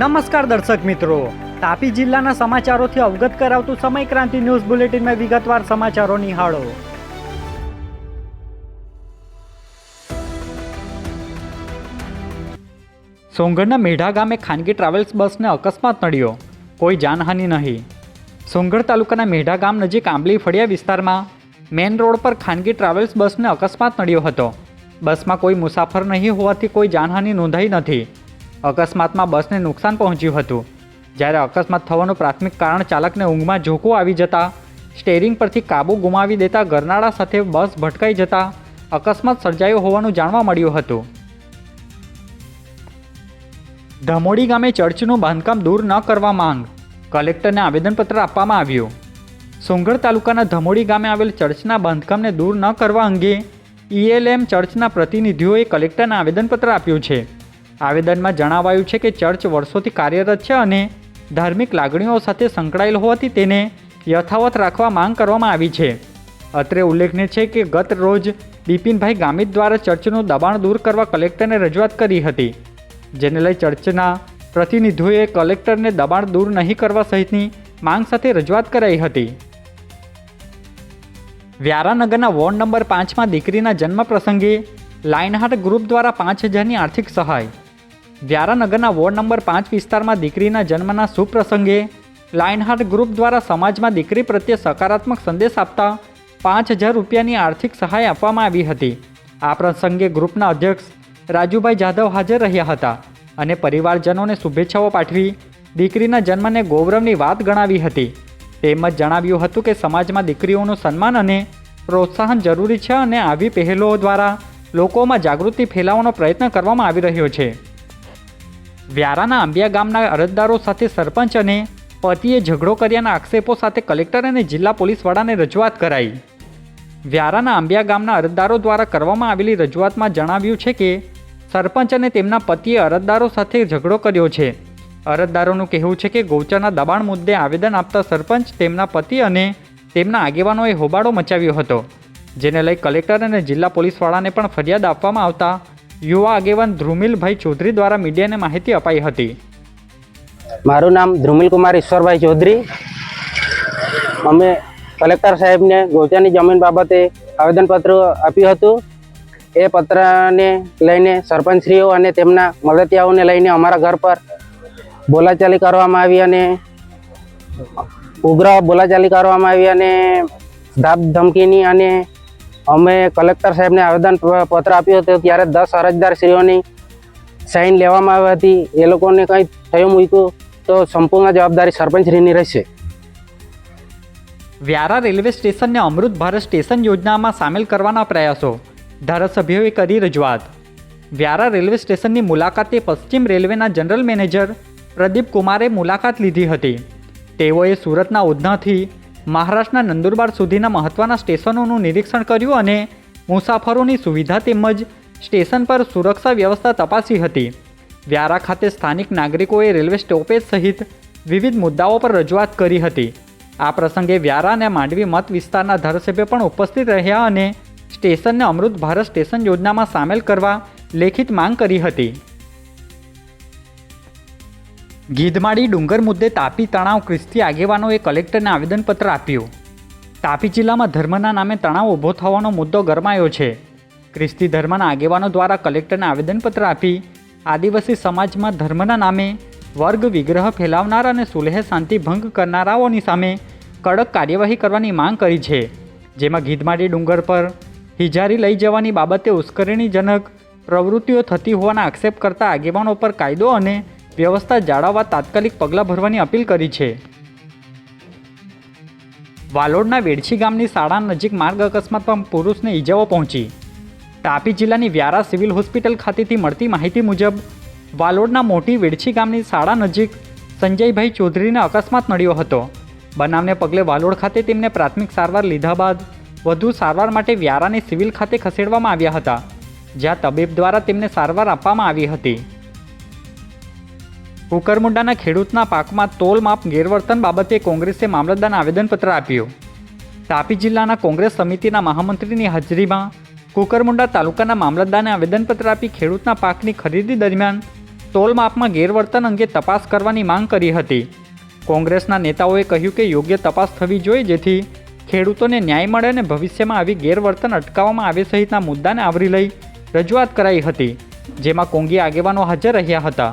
નમસ્કાર દર્શક મિત્રો. તાપી જિલ્લાના સમાચારોથી અવગત કરાવતું સમય ક્રાંતિ ન્યૂઝ બુલેટિનમાં વિગતવાર સમાચારો નિહાળો. સોંગઢના મેઢા ગામે ખાનગી ટ્રાવેલ્સ બસને અકસ્માત નડ્યો. કોઈ જાનહાનિ નહીં. સોંગઢ તાલુકાના મેઢા ગામ નજીક આંબલી ફળિયા વિસ્તારમાં મેન રોડ પર ખાનગી ટ્રાવેલ્સ બસને અકસ્માત નડ્યો હતો. બસમાં કોઈ મુસાફર નહીં હોવાથી કોઈ જાનહાનિ નોંધાઈ નથી. અકસ્માતમાં બસને નુકસાન પહોંચ્યું હતું. જ્યારે અકસ્માત થવાનું પ્રાથમિક કારણ ચાલકને ઊંઘમાં ઝોકું આવી જતા, સ્ટેરિંગ પરથી કાબુ ગુમાવી દેતા ગરનાળા સાથે બસ ભટકાઈ જતા અકસ્માત સર્જાયો હોવાનું જાણવા મળ્યું હતું. ધમોડી ગામે ચર્ચનું બાંધકામ દૂર ન કરવા માંગ, કલેક્ટરને આવેદનપત્ર આપવામાં આવ્યું. સોંગઢ તાલુકાના ધમોડી ગામે આવેલ ચર્ચના બાંધકામને દૂર ન કરવા અંગે ઈએલએમ ચર્ચના પ્રતિનિધિઓએ કલેક્ટરને આવેદનપત્ર આપ્યું છે. આવેદનમાં જણાવાયું છે કે ચર્ચ વર્ષોથી કાર્યરત છે અને ધાર્મિક લાગણીઓ સાથે સંકળાયેલ હોવાથી તેને યથાવત રાખવા માંગ કરવામાં આવી છે. અત્રે ઉલ્લેખનીય છે કે ગત રોજ બિપિનભાઈ ગામિત દ્વારા ચર્ચનું દબાણ દૂર કરવા કલેક્ટરને રજૂઆત કરી હતી, જેને લઈ ચર્ચના પ્રતિનિધિઓએ કલેક્ટરને દબાણ દૂર નહીં કરવા સહિતની માંગ સાથે રજૂઆત કરાઈ હતી. વ્યારાનગરના વોર્ડ નંબર પાંચમાં દીકરીના જન્મ પ્રસંગે લાઇનહાર્ટ ગ્રુપ દ્વારા પાંચ હજારની આર્થિક સહાય વ્યારાનગરના વોર્ડ નંબર પાંચ વિસ્તારમાં દીકરીના જન્મના શુભ પ્રસંગે લાઇનહાર્ટ ગ્રુપ દ્વારા સમાજમાં દીકરી પ્રત્યે સકારાત્મક સંદેશ આપતા પાંચ હજાર રૂપિયાની આર્થિક સહાય આપવામાં આવી હતી. આ પ્રસંગે ગ્રુપના અધ્યક્ષ રાજુભાઈ જાધવ હાજર રહ્યા હતા અને પરિવારજનોને શુભેચ્છાઓ પાઠવી દીકરીના જન્મને ગૌરવની વાત ગણાવી હતી. તેમજ જણાવ્યું હતું કે સમાજમાં દીકરીઓનું સન્માન અને પ્રોત્સાહન જરૂરી છે અને આવી પહેલો દ્વારા લોકોમાં જાગૃતિ ફેલાવવાનો પ્રયત્ન કરવામાં આવી રહ્યો છે. વ્યારાના આંબિયા ગામના અરજદારો સાથે સરપંચ અને પતિએ ઝઘડો કર્યાના આક્ષેપો સાથે કલેક્ટર અને જિલ્લા પોલીસ વડાને રજૂઆત કરાઈ. વ્યારાના આંબિયા ગામના અરજદારો દ્વારા કરવામાં આવેલી રજૂઆતમાં જણાવ્યું છે કે, સરપંચ અને તેમના પતિએ અરજદારો સાથે ઝઘડો કર્યો છે. અરજદારોનું કહેવું છે કે, ગૌચરના દબાણ મુદ્દે આવેદન આપતા સરપંચ તેમના પતિ અને તેમના આગેવાનોએ હોબાળો મચાવ્યો હતો, જેને લઈ કલેક્ટર અને જિલ્લા પોલીસવાળાને પણ ફરિયાદ આપવામાં આવતા યુવા આગેવાન ધ્રુમિલભાઈ ચૌધરી દ્વારા મીડિયાને માહિતી અપાઈ હતી. મારું નામ ધ્રુમિલ કુમાર ઈશ્વરભાઈ ચૌધરી. અમે કલેક્ટર સાહેબને ગોચાની જમીન બાબતે આવેદનપત્ર આપ્યું હતું. એ પત્રને લઈને સરપંચશ્રીઓ અને તેમના મદદિયાઓને લઈને અમારા ઘર પર બોલાચાલી કરવામાં આવી અને ઉગ્ર બોલાચાલી કરવામાં આવી અને ધાપ ધમકીની અને અમે કલેક્ટર સાહેબને આવેદન પત્ર આપ્યું હતું ત્યારે દસ અરજદારશ્રીઓની સાઇન લેવામાં આવી હતી. એ લોકોને કંઈ થયું મૂક્યું તો સંપૂર્ણ જવાબદારી સરપંચશ્રીની રહેશે. વ્યારા રેલવે સ્ટેશનને અમૃત ભારત સ્ટેશન યોજનામાં સામેલ કરવાના પ્રયાસો. ધારાસભ્યોએ કરી રજૂઆત. વ્યારા રેલવે સ્ટેશનની મુલાકાતે પશ્ચિમ રેલવેના જનરલ મેનેજર પ્રદીપ કુમારે મુલાકાત લીધી હતી. તેઓએ સુરતના ઉધનાથી મહારાષ્ટ્રના નંદુરબાર સુધીના મહત્ત્વના સ્ટેશનોનું નિરીક્ષણ કર્યું અને મુસાફરોની સુવિધા તેમજ સ્ટેશન પર સુરક્ષા વ્યવસ્થા તપાસી હતી. વ્યારા ખાતે સ્થાનિક નાગરિકોએ રેલવે સ્ટોપેજ સહિત વિવિધ મુદ્દાઓ પર રજૂઆત કરી હતી. આ પ્રસંગે વ્યારા અને માંડવી મત વિસ્તારના ધારાસભ્ય પણ ઉપસ્થિત રહ્યા અને સ્ટેશનને અમૃત ભારત સ્ટેશન યોજનામાં સામેલ કરવા લેખિત માંગ કરી હતી. ગીધમાળી ડુંગર મુદ્દે તાપી તણાવ ખ્રિસ્તી આગેવાનોએ કલેક્ટરને આવેદનપત્ર આપ્યું. તાપી જિલ્લામાં ધર્મના નામે તણાવ ઊભો થવાનો મુદ્દો ગરમાયો છે. ખ્રિસ્તી ધર્મના આગેવાનો દ્વારા કલેક્ટરને આવેદનપત્ર આપી આદિવાસી સમાજમાં ધર્મના નામે વર્ગ વિગ્રહ ફેલાવનાર અને સુલેહ શાંતિ ભંગ કરનારાઓની સામે કડક કાર્યવાહી કરવાની માંગ કરી છે. જેમાં ગીધમાડી ડુંગર પર હિજારી લઈ જવાની બાબતે ઉશ્કેરણીજનક પ્રવૃત્તિઓ થતી હોવાના આક્ષેપ કરતા આગેવાનો પર કાયદો અને વ્યવસ્થા જાળવવા તાત્કાલિક પગલાં ભરવાની અપીલ કરી છે. વાલોડના વેડછી ગામની શાળા નજીક માર્ગ અકસ્માતમાં પુરુષને ઈજાઓ પહોંચી. તાપી જિલ્લાની વ્યારા સિવિલ હોસ્પિટલ ખાતેથી મળતી માહિતી મુજબ, વાલોડના મોટી વેડછી ગામની શાળા નજીક સંજયભાઈ ચૌધરીને અકસ્માત નડ્યો હતો. બનાવને પગલે વાલોડ ખાતે તેમને પ્રાથમિક સારવાર લીધા બાદ વધુ સારવાર માટે વ્યારાને સિવિલ ખાતે ખસેડવામાં આવ્યા હતા, જ્યાં તબીબ દ્વારા તેમને સારવાર આપવામાં આવી હતી. કુકરમુંડાના ખેડૂતના પાકમાં તોલ માપ ગેરવર્તન બાબતે કોંગ્રેસે મામલતદાર આવેદનપત્ર આપ્યું. તાપી જિલ્લાના કોંગ્રેસ સમિતિના મહામંત્રીની હાજરીમાં કુકરમુંડા તાલુકાના મામલતદારને આવેદનપત્ર આપી ખેડૂતના પાકની ખરીદી દરમિયાન તોલ માપમાં ગેરવર્તન અંગે તપાસ કરવાની માંગ કરી હતી. કોંગ્રેસના નેતાઓએ કહ્યું કે યોગ્ય તપાસ થવી જોઈએ જેથી ખેડૂતોને ન્યાય મળે અને ભવિષ્યમાં આવી ગેરવર્તન અટકાવવામાં આવે સહિતના મુદ્દાને આવરી લઈ રજૂઆત કરાઈ હતી, જેમાં કોંગી આગેવાનો હાજર રહ્યા હતા.